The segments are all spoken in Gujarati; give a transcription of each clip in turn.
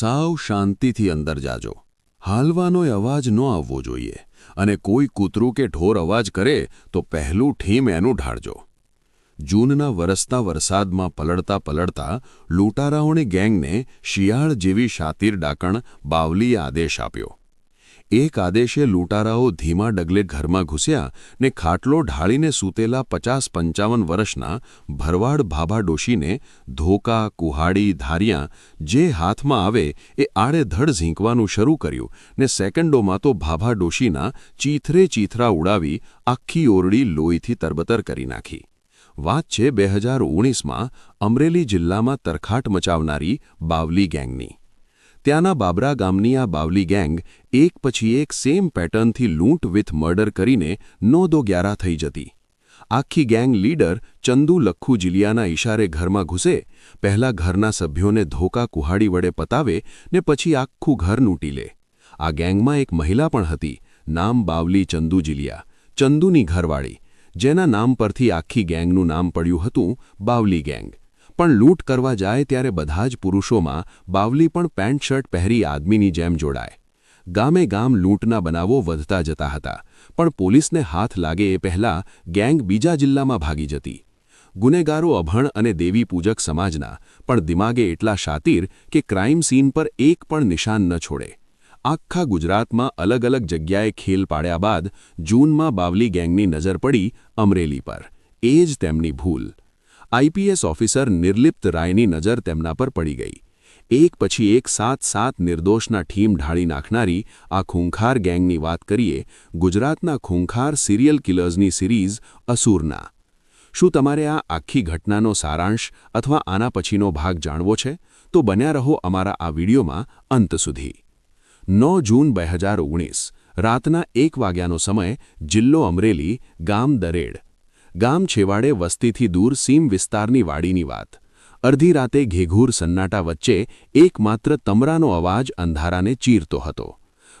સાવ શાંતિથી અંદર જાજો. હાલવાનોય અવાજ ન આવવો જોઈએ અને કોઈ કૂતરું કે ઢોર અવાજ કરે તો પહેલું ઠીમ એનું ઢાળજો. જૂનના વરસતા વરસાદમાં પલળતા પલળતા લૂંટારાઓની ગેંગને શિયાળ જેવી શાતીર ડાકણ બાવલીએ આદેશ આપ્યો. એક આદેશે લૂંટારાઓ ધીમા ડગલે ઘરમાં ઘૂસ્યા ને ખાટલો ઢાળીને સૂતેલા પચાસ પંચાવન વર્ષના ભરવાડ ભાભા ડોશીને ધોકા, કુહાડી, ધારિયા જે હાથમાં આવે એ આડેધડ ઝીંકવાનું શરૂ કર્યું ને સેકન્ડોમાં તો ભાભા ડોશીના ચીથરે ચીથરા ઉડાવી આખી ઓરડી લોહીથી તરબતર કરી નાખી. વાત છે બે હજાર ઓગણીસમાં અમરેલી જિલ્લામાં તરખાટ મચાવનારી બાવલી ગેંગની. ત્યાંના બાબરા ગામની આ બાવલી ગેંગ એક પછી એક સેમ પેટર્નથી લૂંટ વિથ મર્ડર કરીને નો દો ગ્યારા થઈ જતી. આખી ગેંગ લીડર ચંદુ લખ્ખુ જિલિયાના ઇશારે ઘરમાં ઘૂસે, પહેલા ઘરના સભ્યોને ધોકા કુહાડી વડે પતાવે ને પછી આખું ઘર લૂંટી લે. આ ગેંગમાં એક મહિલા પણ હતી, નામ બાવલી ચંદુ જીલિયા, ચંદુની ઘરવાળી, જેના નામ પરથી આખી ગેંગનું નામ પડ્યું હતું બાવલી ગેંગ. પણ લૂંટ કરવા જાય ત્યારે બધા જ પુરુષોમાં બાવલી પણ પેન્ટ શર્ટ પહેરી આદમીની જેમ જોડાય. ગામે ગામ લૂંટના બનાવો વધતા જતા હતા, પણ પોલીસને હાથ લાગે એ પહેલાં ગેંગ બીજા જિલ્લામાં ભાગી જતી. ગુનેગારો અભણ અને દેવી પૂજક સમાજના, પણ દિમાગે એટલા શાતીર કે ક્રાઇમ સીન પર એક પણ નિશાન ન છોડે. આખા ગુજરાતમાં અલગ અલગ જગ્યાએ ખેલ પાડ્યા બાદ જૂનમાં બાવલી ગેંગની નજર પડી અમરેલી પર. એ જ તેમની ભૂલ. આઈપીએસ ઓફિસર નિર્લિપ્ત રાયની નજર તેમના પર પડી ગઈ. એક પછી એક સાત સાત નિર્દોષના ઠીમ ઢાળી નાખનારી આ ખૂંખાર ગેંગની વાત કરીએ, ગુજરાતના ખૂંખાર સિરિયલ કિલર્સની સિરીઝ અસુરના. શું તમારે આ આખી ઘટનાનો સારાંશ અથવા આના પછીનો ભાગ જાણવો છે? તો બન્યા રહો અમારા આ વિડીયોમાં અંત સુધી. નવ જૂન બે રાતના એક વાગ્યાનો સમય, જિલ્લો અમરેલી, ગામ દરેડ. ગામ છેવાડે વસ્તીથી દૂર સીમ વિસ્તારની વાડીની વાત. અડધી રાતે ઘેઘૂર સન્નાટા વચ્ચે એકમાત્ર તમરાનો અવાજ અંધારાને ચીરતો હતો.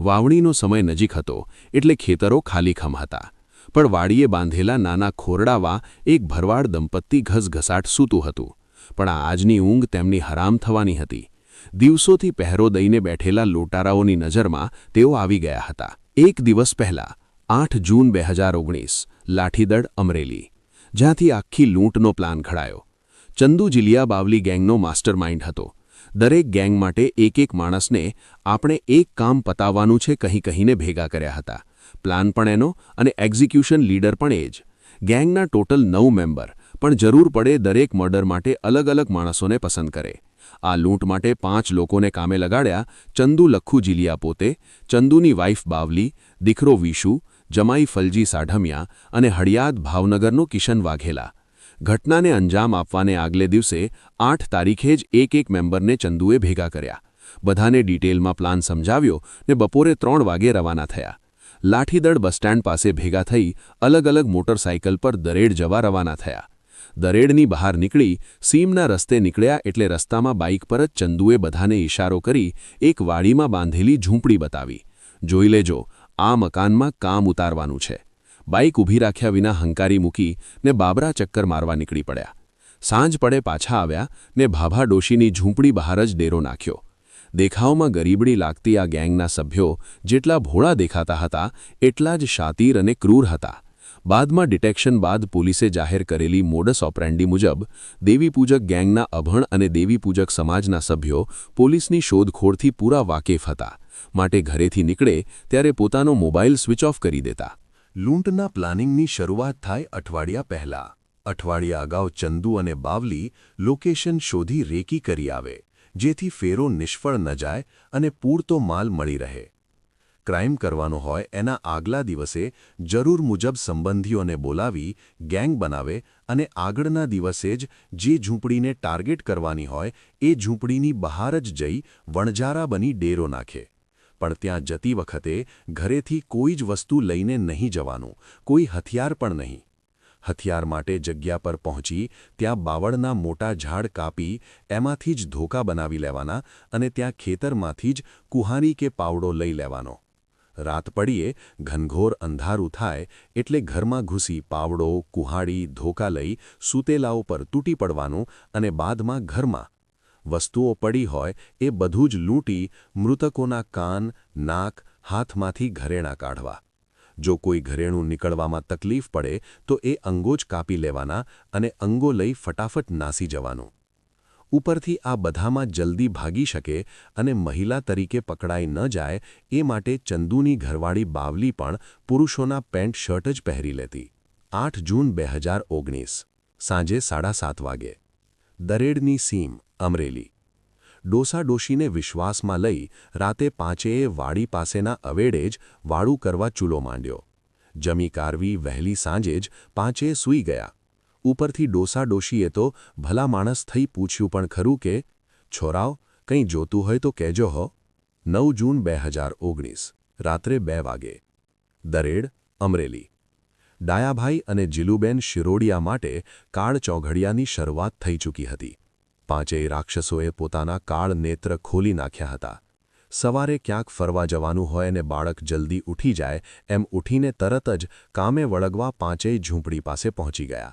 વાવણીનો સમય નજીક હતો, એટલે ખેતરો ખાલીખમ હતા. પણ વાડીએ બાંધેલા નાના ખોરડાવા એક ભરવાડ દંપતી ઘસઘસાટ સૂતું હતું. પણ આજની ઊંઘ તેમની હરામ થવાની હતી. દિવસોથી પહેરો દઈને બેઠેલા લોટારાઓની નજરમાં તેઓ આવી ગયા હતા. એક દિવસ પહેલા, આઠ જૂન બે હજાર ઓગણીસ લાઠીદળ અમરેલી, જ્યાંથી આખી લૂંટનો પ્લાન ઘડાયો. ચંદુ જીલિયા બાવલી ગેંગનો માસ્ટર માઇન્ડ હતો. દરેક ગેંગ માટે એક એક માણસને આપણે એક કામ પતાવવાનું છે કહી કહીને ભેગા કર્યા હતા. પ્લાન પણ એનો અને એક્ઝિક્યુશન લીડર પણ એ જ. ગેંગના ટોટલ નવ મેમ્બર, પણ જરૂર પડે દરેક મર્ડર માટે અલગ અલગ માણસોને પસંદ કરે. આ લૂંટ માટે પાંચ લોકોને કામે લગાડ્યા ચંદુ લખ્ખુ જીલિયા પોતે, ચંદુની વાઇફ બાવલી, દીકરો વિશુ જમાઈ ફલજી સાઢમિયા અને હળિયાદ ભાવનગરનો કિશન વાઘેલા. ઘટનાને અંજામ આપવાને આગલે દિવસે આઠ તારીખે જ એક એક મેમ્બરને ચંદુએ ભેગા કર્યા. બધાને ડિટેલમાં પ્લાન સમજાવ્યો ને બપોરે ત્રણ વાગે રવાના થયા. લાઠીદળ બસ સ્ટેન્ડ પાસે ભેગા થઈ અલગ અલગ મોટરસાઇકલ પર દરેડ જવા રવાના થયા. દરેડની બહાર નીકળી સીમના રસ્તે નીકળ્યા એટલે રસ્તામાં બાઇક પર જ ચંદુએ બધાને ઇશારો કરી એક વાડીમાં બાંધેલી ઝૂંપડી બતાવી. જોઈ લેજો આ મકાનમાં કામ ઉતારવાનું છે. બાઇક ઊભી રાખ્યા વિના હંકારી મૂકી ને બાબરા ચક્કર મારવા નીકળી પડ્યા. સાંજ પડે પાછા આવ્યા ને ભાભા ડોશીની ઝૂંપડી બહાર જ ડેરો નાખ્યો. દેખાવમાં ગરીબડી લાગતી આ ગેંગના સભ્યો જેટલા ભોળા દેખાતા હતા, એટલા જ શાતીર અને ક્રૂર હતા. બાદમાં ડિટેક્શન બાદ પોલીસે જાહેર કરેલી મોડસ ઓપરેન્ડી મુજબ દેવીપૂજક ગેંગના અભણ અને દેવીપૂજક સમાજના સભ્યો પોલીસની શોધખોળથી પૂરા વાકેફ હતા. માટે ઘરેથી નીકળે ત્યારે પોતાનો મોબાઈલ સ્વિચ ઓફ કરી દેતા. લૂંટના પ્લાનિંગની શરૂઆત થાય અઠવાડિયા પહેલા. અઠવાડિયા અગાઉ ચંદુ અને બાવલી લોકેશન શોધી રેકી કરી આવે, જેથી ફેરો નિષ્ફળ ન જાય અને પૂરતો માલ મળી રહે. ક્રાઇમ કરવાનો હોય એના આગલા દિવસે જરૂર મુજબ સંબંધીઓને બોલાવી ગેંગ બનાવે અને આગળના દિવસે જ જે ઝૂંપડીને ટાર્ગેટ કરવાની હોય એ ઝૂંપડીની બહાર જ જઈ વણજારા બની ડેરો નાખે. પણ ત્યાં જતી વખતે ઘરેથી કોઈ જ વસ્તુ લઈને નહીં જવાનું, કોઈ હથિયાર પણ નહીં. હથિયાર માટે જગ્યા પર પહોંચી ત્યાં બાવળના મોટા ઝાડ કાપી એમાંથી જ ધોકા બનાવી લેવાના અને ત્યાં ખેતરમાંથી જ કુહારી કે પાવડો લઈ લેવાનો. રાત પડીએ, ઘનઘોર અંધારું થાય એટલે ઘરમાં ઘૂસી પાવડો, કુહાડી, ધોકા લઈ સૂતેલાઓ પર તૂટી પડવાનું અને બાદમાં ઘરમાં વસ્તુઓ પડી હોય એ બધું જ લૂંટી મૃતકોના કાન, નાક, હાથમાંથી ઘરેણાં કાઢવા. જો કોઈ ઘરેણું નીકળવામાં તકલીફ પડે, તો એ અંગો જ કાપી લેવાના અને અંગો લઈ ફટાફટ નાસી જવાનું. ઉપરથી આ બધામાં જલ્દી ભાગી શકે અને મહિલા તરીકે પકડાઈ ન જાય એ માટે ચંદુની ઘરવાળી બાવલી પણ પુરુષોના પેન્ટ શર્ટ જ પહેરી લેતી. આઠ જૂન બે સાંજે સાડા સાત વાગે. દરેડની સીમ અમરેલી. ડોસા ડોશીને વિશ્વાસમાં લઈ રાતે પાંચેએ વાડી પાસેના અવેડે જ વાળું કરવા ચૂલો માંડ્યો. જમી કારવી વહેલી સાંજે જ પાંચે સૂઈ ગયા. ઉપરથી ડોસા ડોશીએ તો ભલા માણસ થઈ પૂછ્યું પણ ખરું કે છોરાઓ કંઈ જોતું હોય તો કહેજો હો. નવ જૂન બે રાત્રે બે વાગે. દરેડ, અમરેલી. ડાયાભાઈ અને જીલુબેન શિરોડિયા માટે કાળ ચોઘડિયાની શરૂઆત થઈ ચૂકી હતી. પાંચેય રાક્ષસોએ પોતાના કાળ નેત્ર ખોલી નાખ્યા હતા. સવારે ક્યાંક ફરવા જવાનું હોય ને બાળક જલ્દી ઉઠી જાય, એમ ઉઠીને તરત જ કામે વળગવા પાંચેય ઝૂંપડી પાસે પહોંચી ગયા.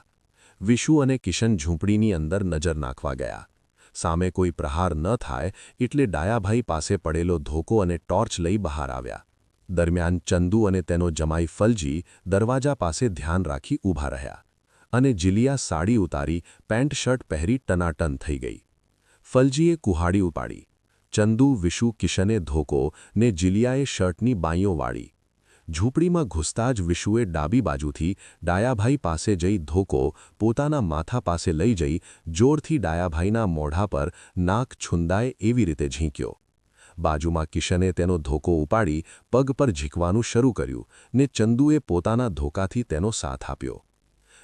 વિશુ અને કિશન ઝૂંપડીની અંદર નજર નાખવા ગયા. સામે કોઈ પ્રહાર ન થાય એટલે ડાયાભાઈ પાસે પડેલો ધોકો અને ટોર્ચ લઈ બહાર આવ્યા. દરમિયાન ચંદુ અને તેનો જમાઈ ફલજી દરવાજા પાસે ધ્યાન રાખી ઊભા રહ્યા અને જીલિયા સાડી ઉતારી પેન્ટ શર્ટ પહેરી ટનાટન થઈ ગઈ. ફલજીએ કુહાડી ઉપાડી. ચંદુ, વિશુ, કિશને ધોકો ને જીલિયાએ શર્ટની બાંયો વાળી. ઝૂંપડીમાં ઘૂસતા જ વિશુએ ડાબી બાજુથી ડાયાભાઈ પાસે જઈ ધોકો પોતાના માથા પાસે લઈ જઈ જોરથી ડાયાભાઈના મોઢા પર નાક છુંદાય એવી રીતે ઝીંક્યો. બાજુમાં કિશને તેનો ધોકો ઉપાડી પગ પર ઝીકવાનું શરૂ કર્યું ને ચંદુએ પોતાના ધોકાથી તેનો સાથ આપ્યો.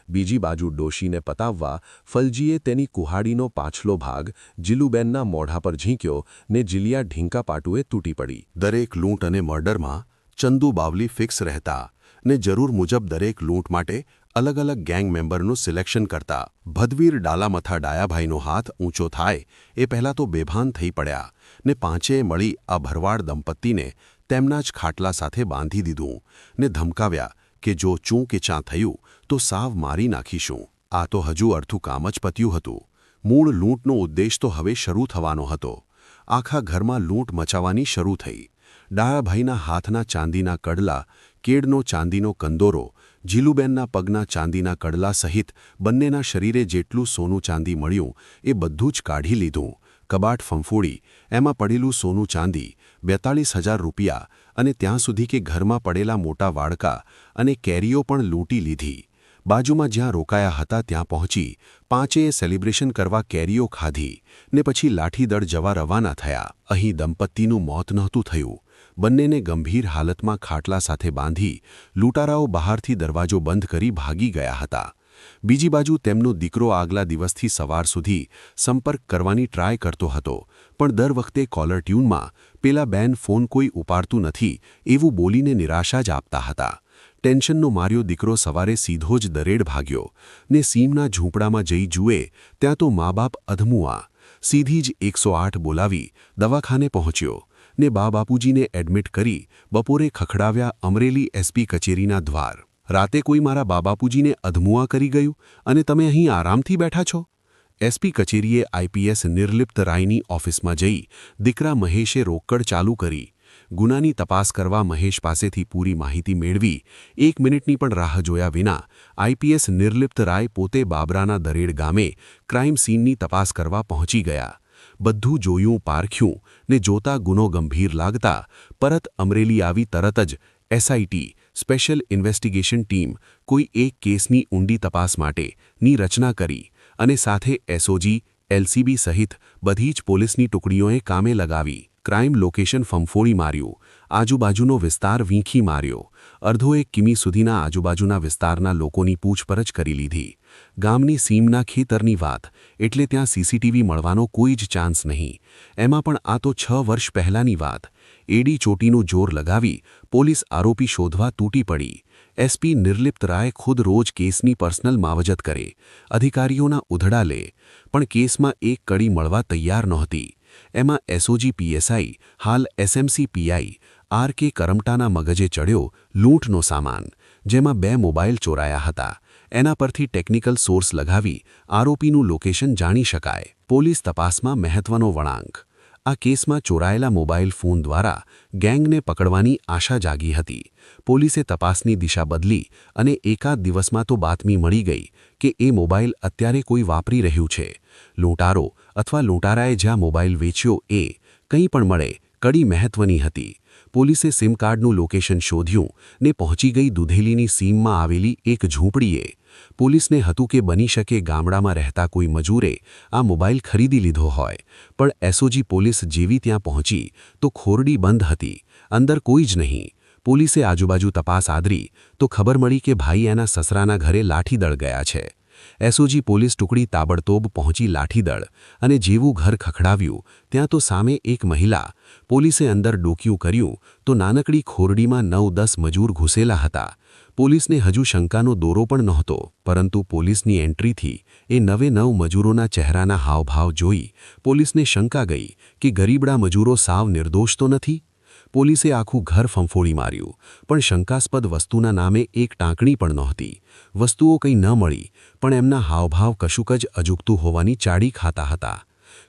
બીજી બાજુ ડોશીને પતાવવા ફલજીએ તેની કુહાડીનો પાછલો ભાગ જીલુબેનના મોઢા પર ઝીંક્યો ને જીલિયા ઢીંકાપાટુએ તૂટી પડી. દરેક લૂંટ અને મર્ડરમાં ચંદુ બાવલી ફિક્સ રહેતા ને જરૂર મુજબ દરેક લૂંટ માટે અલગ અલગ ગેંગ મેમ્બરનું સિલેક્શન કરતા ભદવીર ડાલામથા ડાયાભાઈનો હાથ ઊંચો થાય એ પહેલાં તો બેભાન થઈ પડ્યા ને પાંચેય મળી આ ભરવાડ દંપતીને તેમના જ ખાટલા સાથે બાંધી દીધું ને ધમકાવ્યા કે જો ચૂં કે ચાં થયું તો સાવ મારી નાખીશું. આ તો હજુ અર્થું કામ જ પત્યું હતું. મૂળ લૂંટનો ઉદ્દેશ તો હવે શરૂ થવાનો હતો. આખા ઘરમાં લૂંટ મચાવવાની શરૂ થઈ. ડાયાભાઈના હાથના ચાંદીના કડલા કેડનો ચાંદીનો કંદોરો જીલુબેનના પગના ચાંદીના કડલા સહિત બંનેના શરીરે જેટલું સોનું ચાંદી મળ્યું એ બધું જ કાઢી લીધું. કબાટ ફંફોડી, એમાં પડેલું સોનું ચાંદી, બેતાળીસ હજાર રૂપિયા અને ત્યાં સુધી કે ઘરમાં પડેલા મોટા વાડકા અને કેરીઓ પણ લૂંટી લીધી. બાજુમાં જ્યાં રોકાયા હતા ત્યાં પહોંચી પાંચેય સેલિબ્રેશન કરવા કેરીઓ ખાધી ને પછી લાઠીદળ જવા રવાના થયા. અહીં દંપતીનું મોત નહોતું થયું. બંનેને ગંભીર હાલતમાં ખાટલા સાથે બાંધી લૂંટારાઓ બહારથી દરવાજો બંધ કરી ભાગી ગયા હતા. બીજી બાજુ તેમનો દીકરો આગલા દિવસથી સવાર સુધી સંપર્ક કરવાની ટ્રાય કરતો હતો, પણ દર વખતે કોલર ટ્યુનમાં પેલા બેન ફોન કોઈ ઉપાડતું નથી એવું બોલીને નિરાશા જ આપતા હતા. ટેન્શનનો માર્યો દીકરો સવારે સીધો જ દરેડ ભાગ્યો ને સીમના ઝૂંપડામાં જઈ જુએ ત્યાં તો મા બાપ અધમુઆ સીધી જ એકસો બોલાવી દવાખાને પહોંચ્યો. ને બા બાપુજીને એડમિટ કરી બપોરે ખખડાવ્યા અમરેલી એસપી કચેરીના દ્વાર. રાતે કોઈ મારા બાબાપુજીને અધમુઆ કરી ગયું અને તમે અહીં આરામથી બેઠા છો? એસપી કચેરીએ આઈપીએસ નિર્લિપ્ત રાયની ઓફિસમાં જઈ દીકરા મહેશે રોકડ ચાલુ કરી. ગુનાની તપાસ કરવા મહેશ પાસેથી પૂરી માહિતી મેળવી. એક મિનિટની પણ રાહ જોયા વિના આઈપીએસ નિર્લિપ્ત રાય પોતે બાબરાના દરેડ ગામે ક્રાઇમ સીનની તપાસ કરવા પહોંચી ગયા. બધું જોયું, પારખ્યું ને જોતા ગુનો ગંભીર લાગતા પરત અમરેલી આવી તરત જ એસઆઈટી સ્પેશિયલ ઇન્વેસ્ટિગેશન ટીમ કોઈ એક કેસની ઊંડી તપાસ માટેની રચના કરી અને સાથે એસઓજી એલસીબી સહિત બધી જ પોલીસની ટુકડીઓએ કામે લગાવી, ક્રાઇમ લોકેશન ફંફોડી માર્યું, આજુબાજુનો વિસ્તાર વીંખી માર્યો અડધો એક કિમી સુધીના આજુબાજુના વિસ્તારના લોકોની પૂછપરછ કરી લીધી. ગામની સીમના ખેતરની વાત, એટલે ત્યાં સીસીટીવી મળવાનો કોઈ જ ચાન્સ નહીં. એમાં પણ આ તો છ વર્ષ પહેલાંની વાત. એડી ચોટીનું જોર લગાવી પોલીસ આરોપી શોધવા તૂટી પડી. એસપી નિર્લિપ્ત રાય ખુદ રોજ કેસની પર્સનલ માવજત કરે. અધિકારીઓના ઉધડા લે, પણ કેસમાં એક કડી મળવા તૈયાર નહોતી. એમાં એસઓજી પીએસઆઈ, હાલ એસએમસી પીઆઈ આર કે કરમટાના મગજે ચડ્યો લૂંટનો સામાન, જેમાં બે મોબાઈલ ચોરાયા હતા. એના પરથી ટેકનિકલ સોર્સ લગાવી આરોપીનું લોકેશન જાણી શકાય. પોલીસ તપાસમાં મહત્વનો વળાંક. આ કેસમાં ચોરાયેલા મોબાઈલ ફોન દ્વારા ગેંગને પકડવાની આશા જાગી હતી. પોલીસે તપાસની દિશા બદલી અને એકાદ દિવસમાં તો બાતમી મળી ગઈ કે એ મોબાઈલ અત્યારે કોઈ વાપરી રહ્યું છે. લૂંટારો અથવા લૂંટારાએ જ્યાં મોબાઈલ વેચ્યો એ કંઈ પણ મળે કડી મહત્વની હતી. પોલીસે સિમ કાર્ડનું લોકેશન શોધ્યું ને પહોંચી ગઈ દુધેલીની સીમમાં આવેલી એક ઝૂંપડીએ. પોલીસને હતું કે બની શકે ગામડામાં રહેતા કોઈ મજૂરે આ મોબાઈલ ખરીદી લીધો હોય, પણ એસઓજી પોલીસ જેવી ત્યાં પહોંચી તો ખોરડી બંધ હતી, અંદર કોઈ જ નહીં. પોલીસે આજુબાજુ તપાસ આદરી તો ખબર મળી કે ભાઈ એના સસરાના ઘરે લાઠીદળ ગયા છે. એસઓજી પોલીસ ટુકડી તાબડતોબ પહોંચી લાઠીદળ અને જેવું ઘર ખખડાવ્યું, ત્યાં તો સામે એક મહિલા પોલીસે અંદર ડોક્યું કર્યું તો નાનકડી ખોરડીમાં નવ દસ મજૂર ઘૂસેલા હતા. પોલીસને હજુ શંકાનો દોરો પણ નહોતો, પરંતુ પોલીસની એન્ટ્રીથી એ નવે નવ મજૂરોના ચહેરાના હાવભાવ જોઈ પોલીસને શંકા ગઈ કે ગરીબડા મજૂરો સાવ નિર્દોષ તો નથી? પોલીસે આખું ઘર ફંફોડી માર્યું, પણ શંકાસ્પદ વસ્તુના નામે એક ટાંકણી પણ નહોતી. વસ્તુઓ કંઈ ન મળી, પણ એમના હાવભાવ કશુંક જ અજુગતું હોવાની ચાડી ખાતા હતા.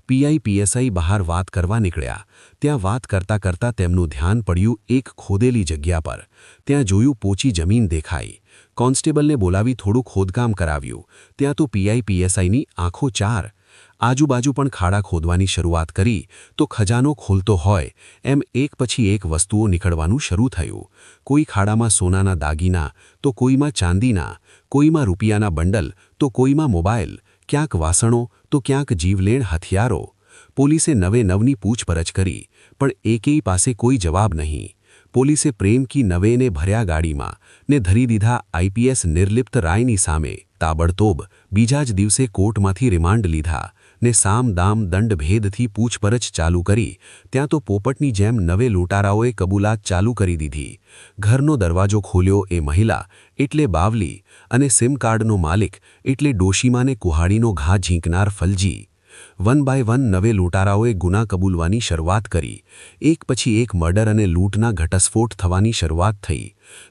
પીઆઈ પીએસઆઈ બહાર વાત કરવા નીકળ્યા. ત્યાં વાત કરતા કરતા તેમનું ધ્યાન પડ્યું એક ખોદેલી જગ્યા પર. ત્યાં જોયું પોચી જમીન દેખાઈ. કોન્સ્ટેબલને બોલાવી થોડું ખોદકામ કરાવ્યું. ત્યાં તો પીઆઈ પીએસઆઈની આંખો ચાર આજુબાજુ પણ ખાડા ખોદવાની શરૂઆત કરી તો ખજાનો ખોલતો હોય એમ એક પછી એક વસ્તુઓ નીકળવાનું શરૂ થયું. કોઈ ખાડામાં સોનાના દાગીના, તો કોઈમાં ચાંદીના, કોઈમાં રૂપિયાના બંડલ, તો કોઈમાં મોબાઈલ, ક્યાંક વાસણો, તો ક્યાંક જીવલેણ હથિયારો. પોલીસે નવે નવની પૂછપરછ કરી, પણ એકેય પાસે કોઈ જવાબ નહીં. પોલીસે પ્રેમ કી નવેને ભર્યા ગાડીમાં ને ધરી દીધા આઈપીએસ નિર્લિપ્ત રાયની સામે તાબડતોબ બીજા જ દિવસે કોર્ટમાંથી રિમાન્ડ લીધા ને સામ દામ દંડ ભેદથી પૂછપરછ ચાલુ કરી. ત્યાં તો પોપટની જેમ નવે લૂંટારાઓએ કબૂલાત ચાલુ કરી દીધી. ઘરનો દરવાજો ખોલ્યો એ મહિલા, એટલે બાવલી, અને સિમ કાર્ડનો માલિક, એટલે ડોશીમાને કુહાડીનો ઘા ઝીંકનાર ફલજી. વન બાય વન નવે લૂંટારાઓએ ગુના કબૂલવાની શરૂઆત કરી. એક પછી એક મર્ડર અને લૂંટના ઘટસ્ફોટ થવાની શરૂઆત થઈ.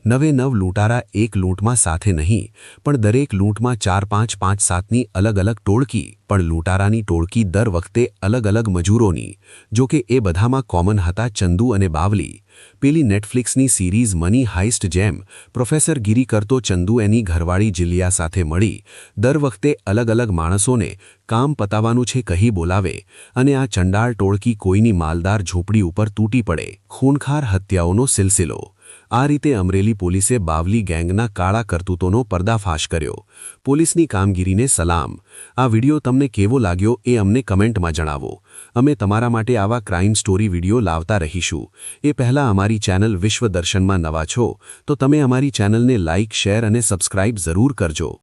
નવે નવ લૂંટારા એક લૂંટમાં સાથે નહીં, પણ દરેક લૂંટમાં ચાર પાંચ પાંચ સાતની અલગ અલગ ટોળકી, પણ લૂંટારાની ટોળકી દર વખતે અલગ અલગ મજૂરોની જો કે એ બધામાં કોમન હતા ચંદુ અને બાવલી. પેલી નેટફ્લિક્સની સિરીઝ મની હાઇસ્ટ જેમ, પ્રોફેસર ગીરી કરતો ચંદુ એની ઘરવાળી જિલ્લિયા સાથે મળી, દર વખતે અલગ અલગ માણસોને કામ પતાવવાનું છે કહી બોલાવે, અને આ ચંડાળ ટોળકી કોઈની માલદાર ઝૂંપડી ઉપર તૂટી પડે, ખૂનખાર હત્યાઓનો સિલસિલો. આ રીતે અમરેલી પોલીસે બાવલી ગેંગના કાળા કરતૂતોનો પર્દાફાશ કર્યો. પોલીસની કામગીરીને સલામ. આ વિડિયો તમને કેવો લાગ્યો એ અમને કમેન્ટમાં જણાવો. અમે તમારા માટે આવા ક્રાઇમ સ્ટોરી વીડિયો લાવતા રહીશું. એ પહેલાં અમારી ચેનલ વિશ્વ દર્શનમાં નવા છો તો તમે અમારી ચેનલને લાઇક, શેર અને સબસ્ક્રાઇબ જરૂર કરજો.